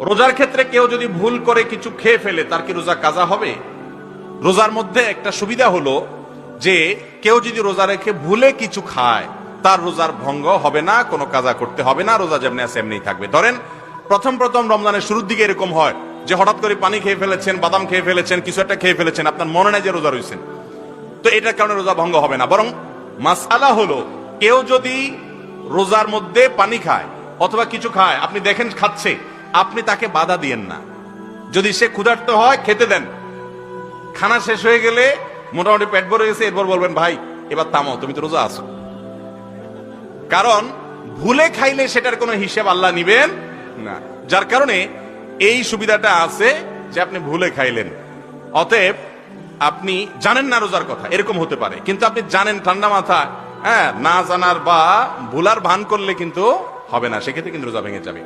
রোজার ক্ষেত্রে কেউ যদি ভুল করে কিছু খেয়ে ফেলে, তার কি রোজা কাজা হবে? রোজার মধ্যে একটা সুবিধা হলো যে, কেউ যদি রোজা রেখে ভুলে কিছু খায়, তার রোজার ভঙ্গ হবে না, কোনো কাজা করতে হবে না, রোজা যেমনি আছে এমনি থাকবে। ধরেন, প্রথম প্রথম রমজানের শুরুর দিকে এরকম হয় যে, হঠাৎ করে পানি খেয়ে ফেলেছেন, বাদাম খেয়ে ফেলেছেন, কিছু একটা খেয়ে ফেলেছেন, আপনার মনে নেই যে রোজা রয়েছেন। তো এটার কারণে রোজা ভঙ্গ হবে না। বরং মাসালা হলো, কেউ যদি রোজার মধ্যে পানি খায় অথবা কিছু খায়, আপনি দেখেন খাচ্ছে আপনি তাকে বাধা দিয়েন না। যদি সে ক্ষুধার্ত হয়, খেতে দেন। খানা শেষ হয়ে গেলে মোটামুটি পেট ভরে গেছে, এরপর বলবেন, ভাই, এবার থামো তুমি তো রোজা আছো। কারণ ভুলে খাইলে সেটার কোনো হিসেব আল্লাহ নিবেন না। যার কারণে এই সুবিধাটা আছে যে আপনি ভুলে খাইলেন। অতএব আপনি জানেন না রোজার কথা, এরকম হতে পারে। কিন্তু আপনি জানেন ঠান্ডা মাথা হ্যাঁ না জানার বা ভুলার ভান করলে কিন্তু হবে না, সেক্ষেত্রে কিন্তু রোজা ভেঙে যাবে।